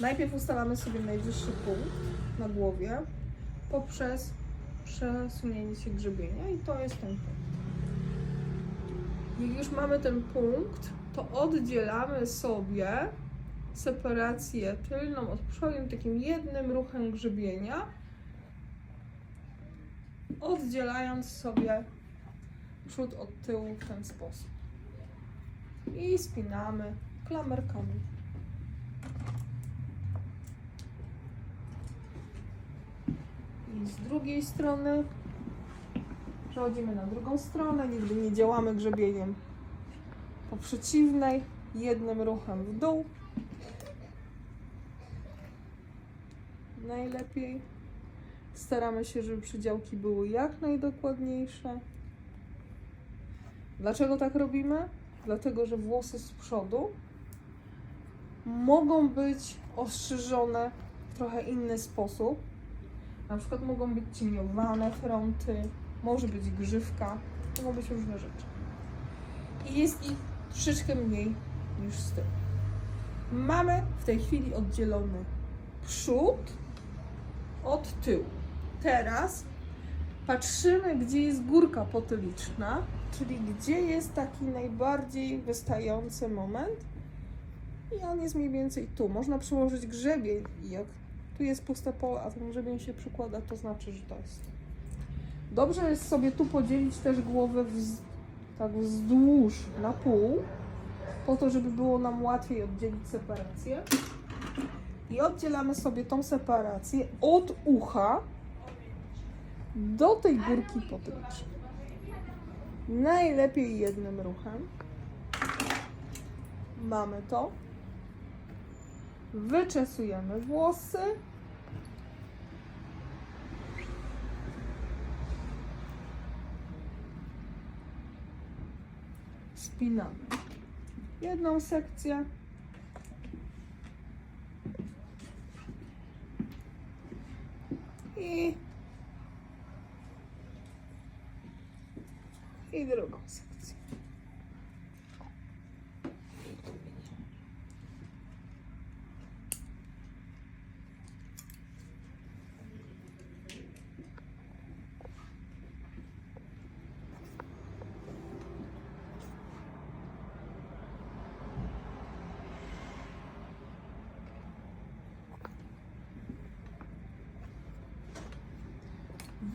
Najpierw ustalamy sobie najwyższy punkt na głowie poprzez przesunięcie grzebienia i to jest ten punkt. Jak już mamy ten punkt, to oddzielamy sobie separację tylną od przodu takim jednym ruchem grzebienia, oddzielając sobie przód od tyłu w ten sposób. I spinamy klamerkami. Z drugiej strony przechodzimy na drugą stronę, nigdy nie działamy grzebieniem po przeciwnej, jednym ruchem w dół. Najlepiej. Staramy się, żeby przydziałki były jak najdokładniejsze. Dlaczego tak robimy? Dlatego, że włosy z przodu mogą być ostrzyżone w trochę inny sposób. Na przykład mogą być cieniowane fronty, może być grzywka, mogą być różne rzeczy. I jest ich troszeczkę mniej niż z tyłu. Mamy w tej chwili oddzielony przód od tyłu. Teraz patrzymy, gdzie jest górka potyliczna, czyli gdzie jest taki najbardziej wystający moment. I on jest mniej więcej tu. Można przyłożyć grzebień i jak tu jest puste pole, a ten grzebień się przykłada, to znaczy, że to jest. Dobrze jest sobie tu podzielić też głowę wz, tak wzdłuż na pół, po to, żeby było nam łatwiej oddzielić separację. I oddzielamy sobie tą separację od ucha do tej górki potylicznej. Najlepiej jednym ruchem. Mamy to. Wyczesujemy włosy. Spinamy jedną sekcję. I, i drugą sekcję.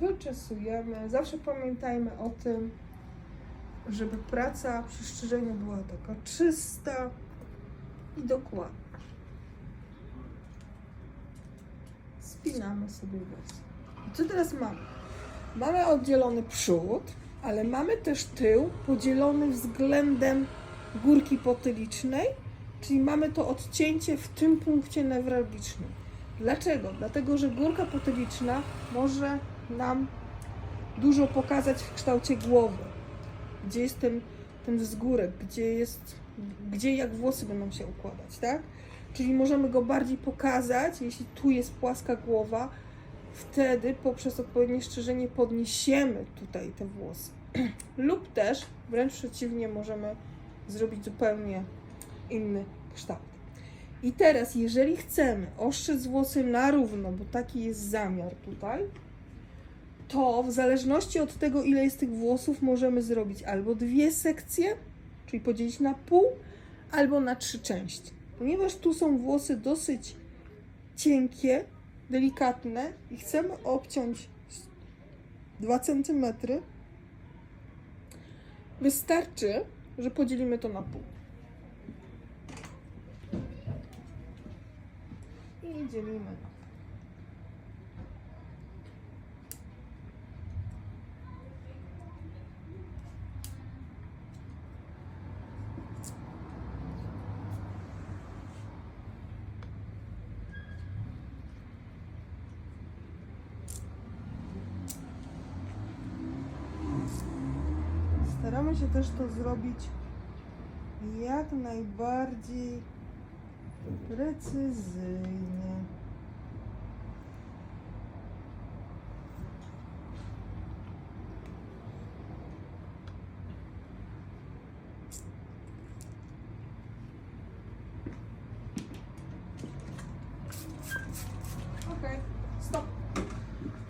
Wyczesujemy. Zawsze pamiętajmy o tym, żeby praca przy szczerzeniu była taka czysta i dokładna. Spinamy sobie włosy. I co teraz mamy? Mamy oddzielony przód, ale mamy też tył podzielony względem górki potylicznej, czyli mamy to odcięcie w tym punkcie newralgicznym. Dlaczego? Dlatego, że górka potyliczna może nam dużo pokazać w kształcie głowy. Gdzie jest ten, ten wzgórek, gdzie jest, gdzie jak włosy będą się układać, tak? Czyli możemy go bardziej pokazać, jeśli tu jest płaska głowa, wtedy poprzez odpowiednie szczerzenie podniesiemy tutaj te włosy. Lub też, wręcz przeciwnie, możemy zrobić zupełnie inny kształt. I teraz, jeżeli chcemy ostrzyc włosy na równo, bo taki jest zamiar tutaj, to w zależności od tego, ile jest tych włosów, możemy zrobić albo dwie sekcje, czyli podzielić na pół, albo na trzy części. Ponieważ tu są włosy dosyć cienkie, delikatne i chcemy obciąć 2 cm, wystarczy, że podzielimy to na pół. I dzielimy. Staramy się też to zrobić jak najbardziej precyzyjnie.